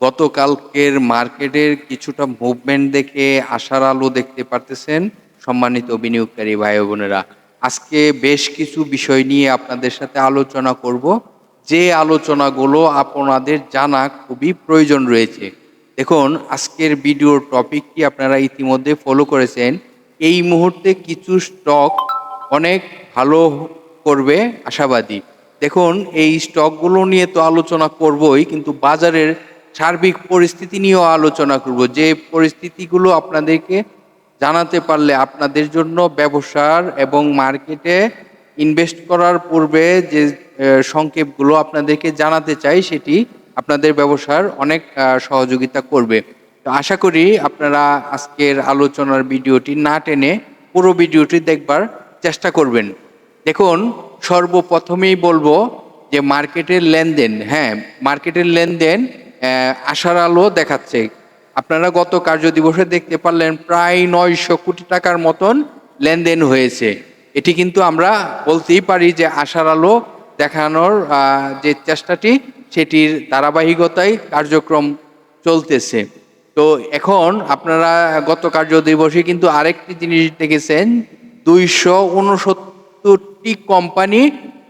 গতকালকের মার্কেটের কিছুটা মুভমেন্ট দেখে আশার আলো দেখতে পারতেছেন সম্মানিত বিনিয়োগকারী ভাই বোনেরা। আজকে বেশ কিছু বিষয় নিয়ে আপনাদের সাথে আলোচনা করব। যে আলোচনাগুলো আপনাদের জানা খুবই প্রয়োজন রয়েছে। দেখুন, আজকের ভিডিওর টপিকটি আপনারা ইতিমধ্যে ফলো করেছেন? এই মুহূর্তে কিছু স্টক অনেক ভালো করবে আশাবাদী। দেখুন, এই স্টকগুলো নিয়ে তো আলোচনা করবই, কিন্তু বাজারের সার্বিক পরিস্থিতি নিয়েও আলোচনা করব। যে পরিস্থিতিগুলো আপনাদেরকে জানাতে পারলে আপনাদের জন্য ব্যবসার এবং মার্কেটে ইনভেস্ট করার পূর্বে যে সংক্ষেপগুলো আপনাদেরকে জানাতে চাই, সেটি আপনাদের ব্যবসার অনেক সহযোগিতা করবে। তো আশা করি আপনারা আজকের আলোচনার ভিডিওটি না টেনে পুরো ভিডিওটি দেখবার চেষ্টা করবেন। দেখুন, সর্বপ্রথমেই বলব যে মার্কেটের লেনদেন হ্যাঁ মার্কেটের লেনদেন আশার আলো দেখাচ্ছে। আপনারা গত কার্য দিবসে দেখতে পারলেন, প্রায় নয়শো কোটি টাকার মতন লেনদেন হয়েছে। এটি কিন্তু আমরা বলতেই পারি যে আশার আলো দেখানোর যে চেষ্টাটি, সেটির ধারাবাহিকতায় কার্যক্রম চলতেছে। তো এখন আপনারা গত কার্য দিবসে কিন্তু আরেকটি জিনিস দেখেছেন, দুইশো উনসত্তরটি কোম্পানি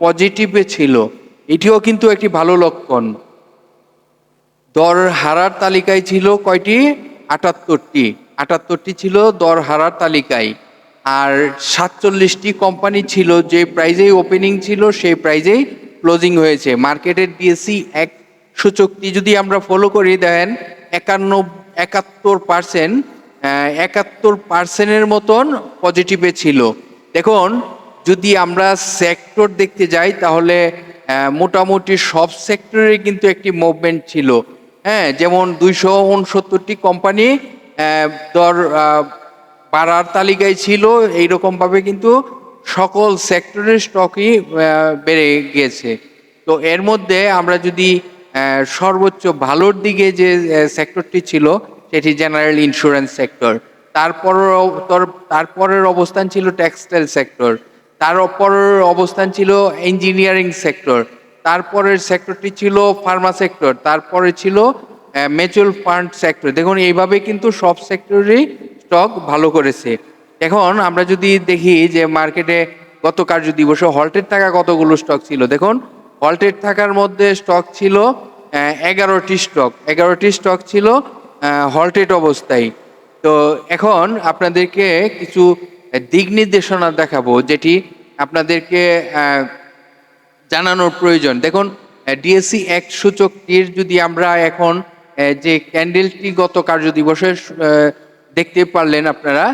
পজিটিভে ছিল। এটিও কিন্তু একটি ভালো লক্ষণ। দর হারার তালিকায় ছিল কয়টি? আটাত্তরটি। আটাত্তরটি ছিল দর হারার তালিকায়। আর সাতচল্লিশটি কোম্পানি ছিল যে প্রাইজেই ওপেনিং ছিল, সেই প্রাইজেই ক্লোজিং হয়েছে। মার্কেটের ডিএসসি এক সূচকটি যদি আমরা ফলো করি দেন একান্ন, একাত্তর পার্সেন্ট একাত্তর পার্সেন্টের মতন পজিটিভে ছিল। দেখুন, যদি আমরা সেক্টর দেখতে যাই, তাহলে মোটামুটি সব সেক্টরে কিন্তু একটি মুভমেন্ট ছিল। হ্যাঁ যেমন দুইশো উনসত্তরটি কোম্পানি আহ, বাড়ার তালিকায় ছিল এইরকমভাবে কিন্তু সকল সেক্টরের স্টকই বেড়ে গিয়েছে। তো এর মধ্যে আমরা যদি সর্বোচ্চ ভালোর দিকে যে সেক্টরটি ছিল সেটি জেনারেল ইন্স্যুরেন্স সেক্টর। তারপর তারপরের অবস্থান ছিল টেক্সটাইল সেক্টর। তার পরের অবস্থান ছিল ইঞ্জিনিয়ারিং সেক্টর। তারপরের সেক্টরটি ছিল ফার্মা সেক্টর তারপরে ছিল মিউচুয়াল ফান্ড সেক্টর দেখুন এইভাবে কিন্তু সব সেক্টরেই স্টক ভালো করেছে। এখন আমরা যদি দেখি যে মার্কেটে গত কার্য দিবসে হল্টের থাকা কতগুলো স্টক ছিল? দেখুন হল্টের থাকার মধ্যে স্টক ছিল এগারোটি স্টক এগারোটি স্টক ছিল হল্টেড অবস্থায়। তো এখন আপনাদেরকে কিছু দিক নির্দেশনা দেখাবো, যেটি আপনাদেরকে জানানোর প্রয়োজন। দেখুন ডিএসসি এক সূচকটির যদি আমরা এখন যে ক্যান্ডেলটি গত কার্য দিবসে দেখতে পারলেন আপনারা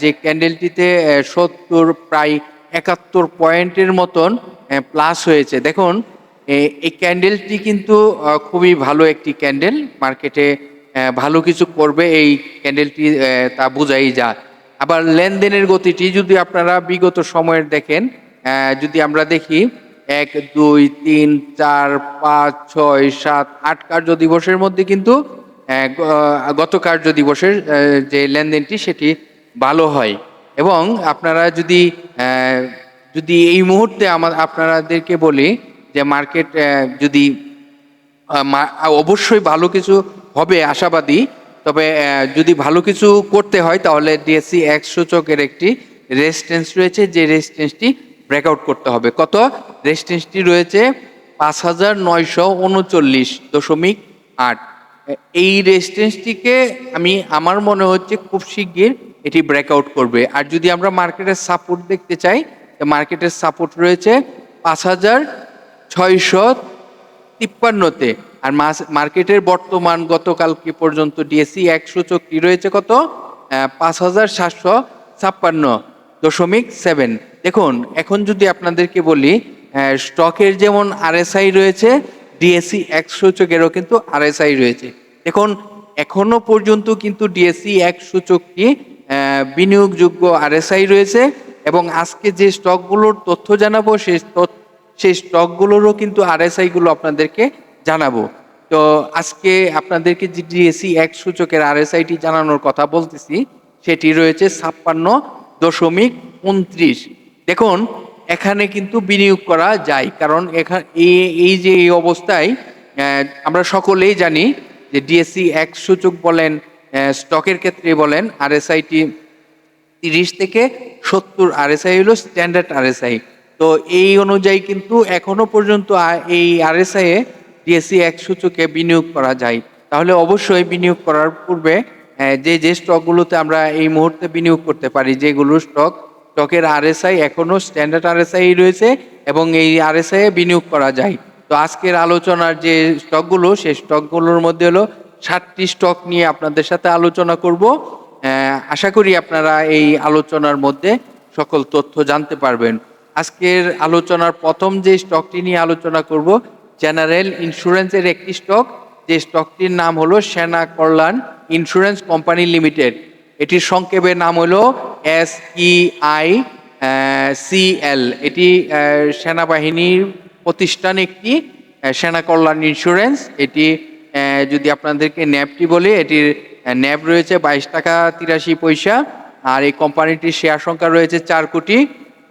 যে ক্যান্ডেলটিতে সত্তর, প্রায় একাত্তর পয়েন্টের মতন প্লাস হয়েছে। দেখুন এই ক্যান্ডেলটি কিন্তু খুবই ভালো একটি ক্যান্ডেল মার্কেটে ভালো কিছু করবে এই ক্যান্ডেলটি তা বোঝাই যায়। আবার লেনদেনের গতিটি যদি আপনারা বিগত সময়ের দেখেন যদি আমরা দেখি এক, দুই, তিন, চার, পাঁচ, ছয়, সাত, আট কার্য দিবসের মধ্যে কিন্তু গত কার্য দিবসের যে লেনদেনটি সেটি ভালো হয়। এবং আপনারা যদি যদি এই মুহূর্তে আমার আপনাদেরকে বলি যে মার্কেট যদি অবশ্যই ভালো কিছু হবে আশাবাদী, তবে যদি ভালো কিছু করতে হয় তাহলে ডিএসসি এক সূচকের একটি রেজিস্ট্যান্স রয়েছে, যে রেজিস্ট্যান্সটি ব্রেকআউট করতে হবে। কত? রেজিস্ট্যান্সটি রয়েছে পাঁচ হাজার নয়শো উনচল্লিশ দশমিক আট। এই রেজিস্ট্যান্সটিকে আমি, আমার মনে হচ্ছে খুব শিগগির এটি ব্রেকআউট করবে। আর যদি আমরা মার্কেটের সাপোর্ট দেখতে চাই মার্কেটের সাপোর্ট রয়েছে পাঁচ হাজার ছয়শো তিপ্পান্নতে। আর মার্কেটের বর্তমান গতকালকে পর্যন্ত ডিএসসি এক সূচকটি রয়েছে কত? পাঁচ হাজার সাতশো ছাপ্পান্ন। দশমিক সেভেন। দেখুন, এখন যদি আপনাদেরকে বলি স্টকের যেমন আরএসআই রয়েছে, ডিএসসি এক সূচকেরও কিন্তু আরএসআই রয়েছে। দেখুন, এখনও পর্যন্ত কিন্তু ডিএসসি এক সূচকটি বিনিয়োগযোগ্য আরএসআই রয়েছে এবং আজকে যে স্টকগুলোর তথ্য জানাব, সেই সেই স্টকগুলোরও কিন্তু আরএসআই গুলো আপনাদেরকে জানাব। তো আজকে আপনাদেরকে যে ডিএসসি এক সূচকের আরএসআইটি জানানোর কথা বলতেছি, সেটি রয়েছে ছাপ্পান্ন দশমিক উনত্রিশ। দেখুন, এখানে কিন্তু বিনিয়োগ করা যায়, কারণ এখানে এই যে এই অবস্থায় আমরা সকলেই জানি যে ডিএসসি এক সূচক বলেন স্টকের ক্ষেত্রে বলেন আরএসআইটি তিরিশ থেকে সত্তর আরএসআই হলো স্ট্যান্ডার্ড আরএসআই তো এই অনুযায়ী কিন্তু এখনও পর্যন্ত এই আরএসআই এ ডিএসসি এক সূচকে বিনিয়োগ করা যায়। তাহলে অবশ্যই বিনিয়োগ করার পূর্বে যে যে স্টকগুলোতে আমরা এই মুহূর্তে বিনিয়োগ করতে পারি যেগুলো স্টক, স্টকের আরএসআই এখনও স্ট্যান্ডার্ড আরএসআই রয়েছে এবং এই আরএসআই বিনিয়োগ করা যায়। তো আজকের আলোচনার যে স্টকগুলো, সেই স্টকগুলোর মধ্যে হলো ষাটটি স্টক নিয়ে আপনাদের সাথে আলোচনা করব। আশা করি আপনারা এই আলোচনার মধ্যে সকল তথ্য জানতে পারবেন। আজকের আলোচনার প্রথম যে স্টকটি নিয়ে আলোচনা করব, জেনারেল ইন্স্যুরেন্সের একটি স্টক যে স্টকটির নাম হলো সেনা কল্যাণ ইন্স্যুরেন্স কোম্পানি লিমিটেড। এটির সংক্ষেপে নাম হলো এস ই আই সিএল এটি সেনাবাহিনীর প্রতিষ্ঠান একটি সেনা কল্যাণ ইন্স্যুরেন্স। এটি যদি আপনাদেরকে ন্যাবটি বলি, এটির ন্যাব রয়েছে বাইশ টাকা তিরাশি পয়সা, আর এই কোম্পানিটির শেয়ার সংখ্যা রয়েছে চার কোটি।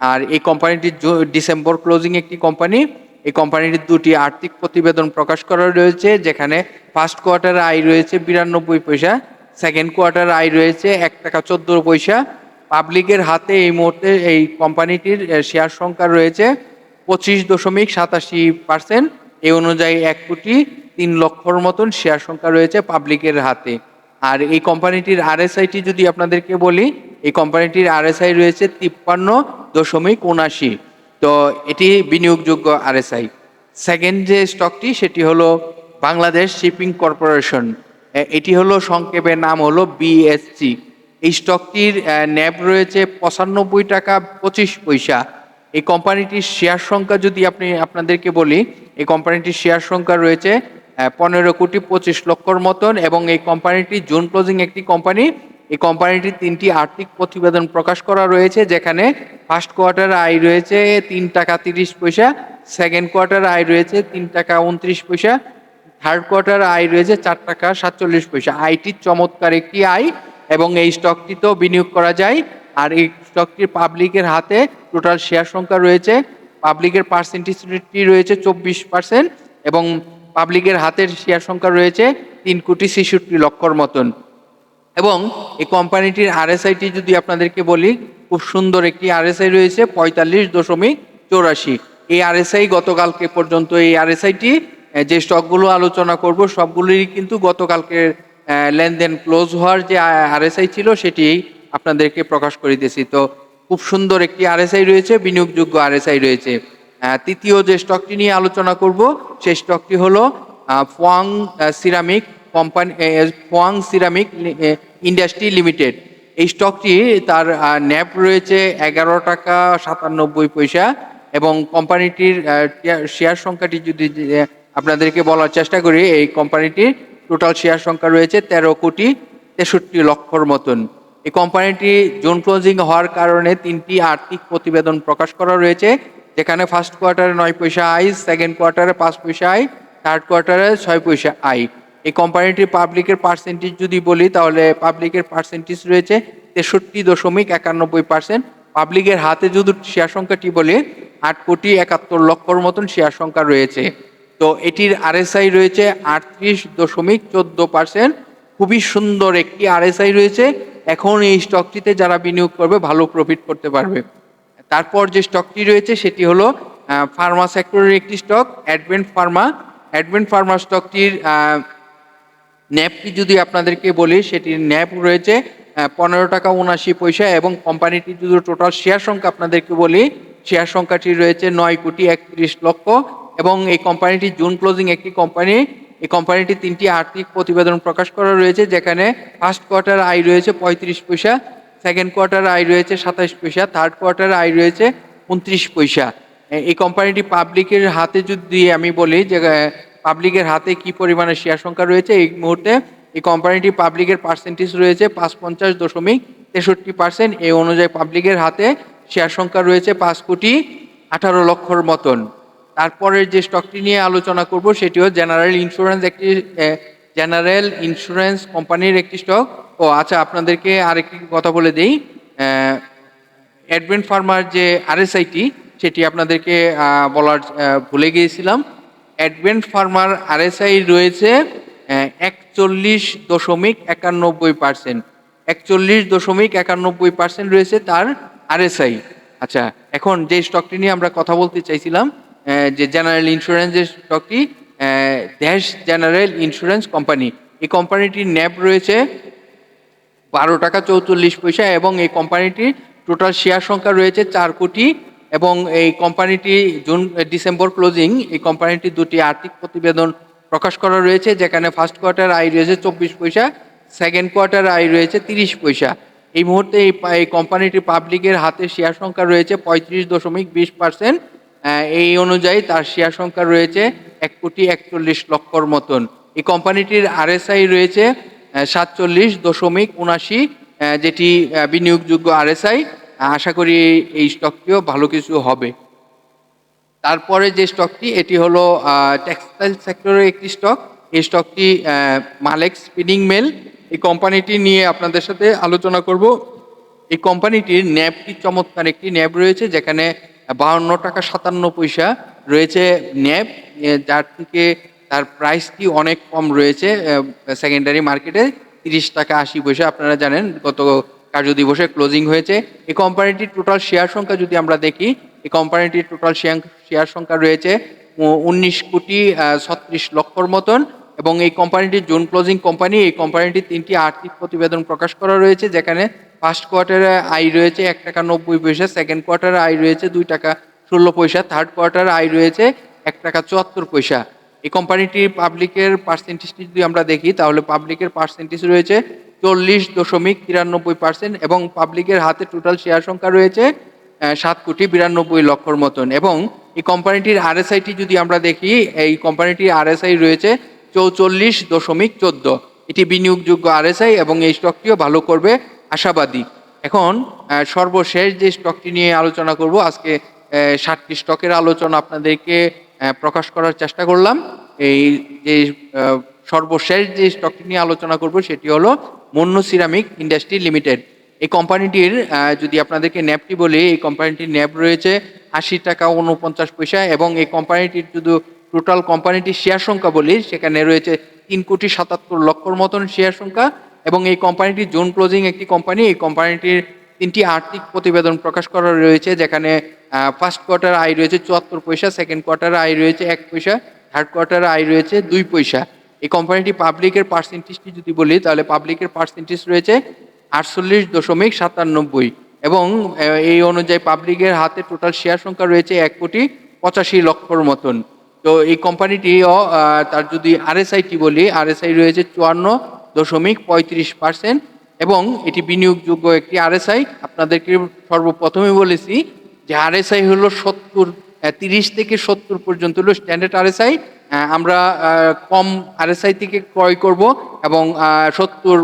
আর এই কোম্পানিটি ডিসেম্বর ক্লোজিং একটি কোম্পানি। এই কোম্পানিটির দুটি আর্থিক প্রতিবেদন প্রকাশ করা রয়েছে, যেখানে ফার্স্ট কোয়ার্টার আয় রয়েছে বিরানব্বই পয়সা সেকেন্ড কোয়ার্টার আয় রয়েছে এক টাকা চোদ্দ পয়সা। পাবলিকের হাতে এই মুহূর্তে এই কোম্পানিটির শেয়ার সংখ্যা রয়েছে পঁচিশ দশমিক সাতাশি পার্সেন্ট এই অনুযায়ী এক কোটি তিন লক্ষর মতন শেয়ার সংখ্যা রয়েছে পাবলিকের হাতে। আর এই কোম্পানিটির আরএসআইটি যদি আপনাদেরকে বলি, এই কোম্পানিটির আরএসআই রয়েছে তিপ্পান্ন দশমিক উনাশি তো এটি বিনিয়োগযোগ্য আরএসআই। সেকেন্ড যে স্টকটি সেটি হলো বাংলাদেশ শিপিং কর্পোরেশন। এটি হলো সংক্ষেপে নাম হলো বিএসসি এই স্টকটির ন্যাব রয়েছে পঁচানব্বই টাকা পঁচিশ পয়সা। এই কোম্পানিটির শেয়ার সংখ্যা যদি আপনি, আপনাদেরকে বলি, এই কোম্পানিটির শেয়ার সংখ্যা রয়েছে পনেরো কোটি পঁচিশ লক্ষর মতন এবং এই কোম্পানিটি জুন ক্লোজিং একটি কোম্পানি এই কোম্পানিটির তিনটি আর্থিক প্রতিবেদন প্রকাশ করা রয়েছে, যেখানে ফার্স্ট কোয়ার্টার আয় রয়েছে তিন টাকা তিরিশ পয়সা সেকেন্ড কোয়ার্টার আয় রয়েছে তিন টাকা উনত্রিশ পয়সা থার্ড কোয়ার্টার আয় রয়েছে চার টাকা সাতচল্লিশ পয়সা। আইটির চমৎকার একটি আয় এবং এই স্টকটিতেও বিনিয়োগ করা যায়, আর এই স্টকটির পাবলিকের হাতে টোটাল শেয়ার সংখ্যা রয়েছে পাবলিকের পার্সেন্টেজটি রয়েছে চব্বিশ পার্সেন্ট এবং পাবলিকের হাতের শেয়ার সংখ্যা রয়েছে তিন কোটি ছেষট্টি লক্ষর মতন। এবং এই কোম্পানিটির আরএসআইটি যদি আপনাদেরকে বলি, খুব সুন্দর একটি আরএসআই রয়েছে, পঁয়তাল্লিশ দশমিক চৌরাশি। এই আরএসআই গতকালকে পর্যন্ত এই আরএসআইটি যে স্টকগুলো আলোচনা করব সবগুলোই কিন্তু গতকালকের লেনদেন ক্লোজ হওয়ার যে আরএসআই ছিল, সেটি আপনাদেরকে প্রকাশ করে দিয়েছি তো খুব সুন্দর একটি আরএসআই রয়েছে, বিনিয়োগযোগ্য আরএসআই রয়েছে। তৃতীয় যে স্টকটি নিয়ে আলোচনা করব, সেই স্টকটি হলো ফোয়াং সিরামিক কোম্পানি ফোয়াং সিরামিক ইন্ডাস্ট্রি লিমিটেড এই স্টকটি তার ন্যাপ রয়েছে এগারো টাকা সাতানব্বই পয়সা এবং কোম্পানিটির শেয়ার সংখ্যাটি যদি আপনাদেরকে বলার চেষ্টা করি, এই কোম্পানিটির টোটাল শেয়ার সংখ্যা রয়েছে তেরো কোটি তেষট্টি লক্ষর মতন। এই কোম্পানিটি জোন ক্লোজিং হওয়ার কারণে তিনটি আর্থিক প্রতিবেদন প্রকাশ করা রয়েছে, যেখানে ফার্স্ট কোয়ার্টারে নয় পয়সা আয় সেকেন্ড কোয়ার্টারে পাঁচ পয়সা আয় থার্ড কোয়ার্টারে ছয় পয়সা আয়। এই কোম্পানিটির পাবলিকের পার্সেন্টেজ যদি বলি, তাহলে পাবলিকের পার্সেন্টেজ রয়েছে তেষট্টি দশমিক একানব্বই পার্সেন্ট পাবলিকের হাতে যদি শেয়ার সংখ্যাটি বলি, আট কোটি একাত্তর লক্ষর মতন শেয়ার সংখ্যা রয়েছে। তো এটির আরএসআই রয়েছে আটত্রিশ দশমিক চোদ্দ পার্সেন্ট খুবই সুন্দর একটি আরএসআই রয়েছে। এখন এই স্টকটিতে যারা বিনিয়োগ করবে, ভালো প্রফিট করতে পারবে। তারপর যে স্টকটি রয়েছে, সেটি হলো ফার্মা সেক্টরের একটি stock advent pharma advent pharma স্টকটির ন্যাপটি যদি আপনাদেরকে বলি, সেটির ন্যাপ রয়েছে পনেরো টাকা উনাশি পয়সা এবং কোম্পানিটির যদি টোটাল শেয়ার সংখ্যা আপনাদেরকে বলি শেয়ার সংখ্যাটি রয়েছে নয় কোটি একত্রিশ লক্ষ এবং এই কোম্পানিটি জুন ক্লোজিং একটি কোম্পানি। এই কোম্পানিটি তিনটি আর্থিক প্রতিবেদন প্রকাশ করা রয়েছে, যেখানে ফার্স্ট কোয়ার্টার আয় রয়েছে পঁয়ত্রিশ পয়সা সেকেন্ড কোয়ার্টার আয় রয়েছে সাতাশ পয়সা থার্ড কোয়ার্টার আয় রয়েছে উনত্রিশ পয়সা। এই কোম্পানিটি পাবলিকের হাতে যদি আমি বলি, যে পাবলিকের হাতে কি পরিমাণে শেয়ার সংখ্যা রয়েছে? এই মুহূর্তে এই কোম্পানিটি পাবলিকের পার্সেন্টেজ রয়েছে পাঁচ পঞ্চাশ দশমিক তেষট্টি পার্সেন্ট এই অনুযায়ী পাবলিকের হাতে শেয়ার সংখ্যা রয়েছে পাঁচ কোটি আঠারো লক্ষর মতন। তারপরের যে স্টকটি নিয়ে আলোচনা করব সেটিও জেনারেল ইন্স্যুরেন্স একটি জেনারেল ইন্স্যুরেন্স কোম্পানির একটি স্টক ও আচ্ছা আপনাদেরকে আরেকটি কথা বলে দিই। অ্যাডভেন্ট ফার্মার যে আরএসআইটি সেটি আপনাদেরকে বলার ভুলে গিয়েছিলাম। অ্যাডভেন্ট ফার্মার আরএসআই রয়েছে একচল্লিশ দশমিক একানব্বই পার্সেন্ট একচল্লিশ দশমিক একানব্বই পার্সেন্ট রয়েছে তার আরএসআই আচ্ছা এখন যে স্টকটি নিয়ে আমরা কথা বলতে চাইছিলাম যে জেনারেল ইন্স্যুরেন্সের স্টকটি দেশ জেনারেল ইন্স্যুরেন্স কোম্পানি এই কোম্পানিটির ন্যাব রয়েছে বারো টাকা চৌচল্লিশ পয়সা এবং এই কোম্পানিটির টোটাল শেয়ার সংখ্যা রয়েছে চার কোটি এবং এই কোম্পানিটি জুন ডিসেম্বর ক্লোজিং এই কোম্পানিটির দুটি আর্থিক প্রতিবেদন প্রকাশ করা রয়েছে, যেখানে ফার্স্ট কোয়ার্টার আয় রয়েছে চব্বিশ পয়সা সেকেন্ড কোয়ার্টার আয় রয়েছে তিরিশ পয়সা। এই মুহূর্তে এই কোম্পানিটি পাবলিকের হাতে শেয়ার সংখ্যা রয়েছে পঁয়ত্রিশ দশমিক বিশ পার্সেন্ট এই অনুযায়ী তার শেয়ার সংখ্যা রয়েছে এক কোটি একচল্লিশ লক্ষর মতন। এই কোম্পানিটির আরএসআই রয়েছে সাতচল্লিশ দশমিক উনাশি যেটি বিনিয়োগযোগ্য আরএসআই আশা করি এই স্টকটিও ভালো কিছু হবে। তারপরে যে স্টকটি এটি হলো টেক্সটাইল সেক্টরের একটি স্টক এই স্টকটি মালেক স্পিনিং মেল এই কোম্পানিটি নিয়ে আপনাদের সাথে আলোচনা করব। এই কোম্পানিটির ন্যাবটি চমৎকার একটি ন্যাব রয়েছে, যেখানে বাহান্ন টাকা সাতান্ন পয়সা রয়েছে ন্যাব যার থেকে তার প্রাইসটি অনেক কম রয়েছে সেকেন্ডারি মার্কেটে তিরিশ টাকা আশি পয়সা, আপনারা জানেন গত কার্য দিবসে ক্লোজিং হয়েছে। এই কোম্পানিটির টোটাল শেয়ার সংখ্যা যদি আমরা দেখি, এই কোম্পানিটির টোটাল শেয়ার সংখ্যা রয়েছে উনিশ কোটি ছত্রিশ লক্ষর মতন এবং এই কোম্পানিটির জুন ক্লোজিং কোম্পানি এই কোম্পানিটির তিনটি আর্থিক প্রতিবেদন প্রকাশ করা রয়েছে, যেখানে ফার্স্ট কোয়ার্টারে আয় রয়েছে এক টাকা নব্বই পয়সা সেকেন্ড কোয়ার্টারে আয় রয়েছে দুই টাকা ষোলো পয়সা থার্ড কোয়ার্টারে আয় রয়েছে এক টাকা চুয়াত্তর পয়সা। এই কোম্পানিটির পাবলিকের পার্সেন্টেজটি যদি আমরা দেখি, তাহলে পাবলিকের পার্সেন্টেজ রয়েছে চল্লিশ দশমিক তিরানব্বই পার্সেন্ট এবং পাবলিকের হাতে টোটাল শেয়ার সংখ্যা রয়েছে সাত কোটি বিরানব্বই লক্ষর মতন। এবং এই কোম্পানিটির আরএসআইটি যদি আমরা দেখি, এই কোম্পানিটির আরএসআই রয়েছে চৌচল্লিশ দশমিক চোদ্দ। এটি বিনিয়োগযোগ্য আরএসআই এবং এই স্টকটিও ভালো করবে, আশাবাদী। এখন সর্বশেষ যে স্টকটি নিয়ে আলোচনা করব, আজকে ষাটটি স্টকের আলোচনা আপনাদেরকে প্রকাশ করার চেষ্টা করলাম। এই যে সর্বশেষ যে স্টকটি নিয়ে আলোচনা করব সেটি হলো মন্য সিরামিক ইন্ডাস্ট্রি লিমিটেড। এই কোম্পানিটির যদি আপনাদেরকে ন্যাপটি বলি, এই কোম্পানিটির ন্যাপ রয়েছে আশি টাকা উনপঞ্চাশ পয়সা এবং এই কোম্পানিটির যদি টোটাল কোম্পানিটির শেয়ার সংখ্যা বলি, সেখানে রয়েছে তিন কোটি সাতাত্তর লক্ষর মতন শেয়ার সংখ্যা এবং এই কোম্পানিটি জোন ক্লোজিং একটি কোম্পানি। এই কোম্পানিটির তিনটি আর্থিক প্রতিবেদন প্রকাশ করা রয়েছে, যেখানে ফার্স্ট কোয়ার্টার আয় রয়েছে চুয়াত্তর পয়সা সেকেন্ড কোয়ার্টারে আয় রয়েছে এক পয়সা থার্ড কোয়ার্টারে আয় রয়েছে দুই পয়সা। এই কোম্পানিটি পাবলিকের পার্সেন্টেজটি যদি বলি, তাহলে পাবলিকের পার্সেন্টেজ রয়েছে আটচল্লিশ দশমিক সাতানব্বই এবং এই অনুযায়ী পাবলিকের হাতে টোটাল শেয়ার সংখ্যা রয়েছে এক কোটি পঁচাশি লক্ষর মতন। তো এই কোম্পানিটিও তার যদি আরএসআইটি বলি আরএসআই রয়েছে চুয়ান্ন দশমিক পঁয়ত্রিশ পার্সেন্ট এবং এটি বিনিয়োগযোগ্য একটি আরএসআই আপনাদেরকে সর্বপ্রথমে বলেছি যে আরএসআই হলো সত্তর তিরিশ থেকে সত্তর পর্যন্ত হলো স্ট্যান্ডার্ড আরএসআই আমরা কম আরএসআই থেকে ক্রয় করব এবং সত্তর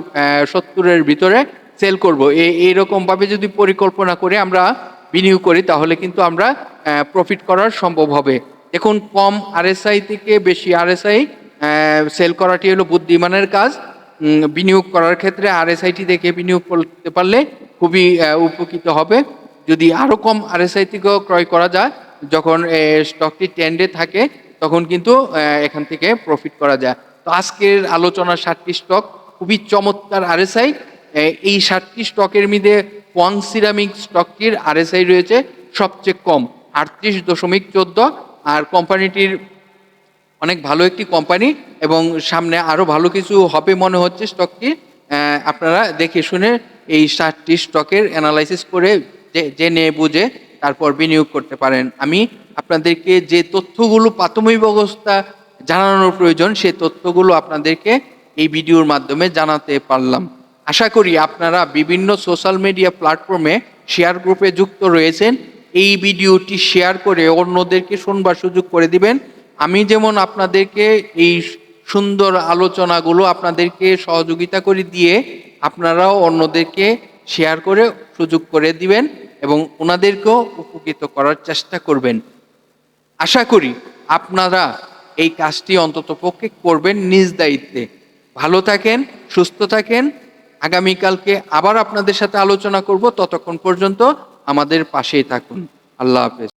সত্তরের ভিতরে সেল করব। এই এইরকমভাবে যদি পরিকল্পনা করে আমরা বিনিয়োগ করি, তাহলে কিন্তু আমরা প্রফিট করার সম্ভব হবে। দেখুন, কম আরএসআই থেকে বেশি আরএসআই সেল করাটি হলো বুদ্ধিমানের কাজ। বিনিয়োগ করার ক্ষেত্রে আরএসআইটি দেখে বিনিয়োগ করতে পারলে খুবই উপকৃত হবে। যদি আরও কম আরএসআই থেকেও ক্রয় করা যায়, যখন স্টকটি ট্রেন্ডে থাকে তখন কিন্তু এখান থেকে প্রফিট করা যায়। তো আজকের আলোচনার ষাটটি স্টক খুবই চমৎকার আরএসআই এই ষাটটি স্টকের মধ্যে ওয়াং সিরামিক স্টকটির আরএসআই রয়েছে সবচেয়ে কম, আটত্রিশ দশমিক চোদ্দ। আর কোম্পানিটির অনেক ভালো একটি কোম্পানি এবং সামনে আরও ভালো কিছু হবে মনে হচ্ছে স্টকটি আপনারা দেখে শুনে এই ষাটটি স্টকের অ্যানালাইসিস করে জেনে বুঝে তারপর বিনিয়োগ করতে পারেন। আমি আপনাদেরকে যে তথ্যগুলো প্রাথমিক অবস্থা জানানোর প্রয়োজন সেই তথ্যগুলো আপনাদেরকে এই ভিডিওর মাধ্যমে জানাতে পারলাম। আশা করি আপনারা বিভিন্ন সোশ্যাল মিডিয়া প্ল্যাটফর্মে শেয়ার গ্রুপে যুক্ত রয়েছেন। এই ভিডিওটি শেয়ার করে অন্যদেরকে শুনবার সুযোগ করে দিবেন। আমি যেমন আপনাদেরকে এই সুন্দর আলোচনাগুলো আপনাদেরকে সহযোগিতা করে দিয়ে আপনারাও অন্যদেরকে শেয়ার করে সুযোগ করে দিবেন এবং ওনাদেরকেও উপকৃত করার চেষ্টা করবেন। আশা করি আপনারা এই কাজটি অন্তত পক্ষে করবেন নিজ দায়িত্বে। ভালো থাকেন, সুস্থ থাকেন। আগামীকালকে আবার আপনাদের সাথে আলোচনা করব। ততক্ষণ পর্যন্ত আমাদের পাশেই থাকুন। আল্লাহ হাফেজ।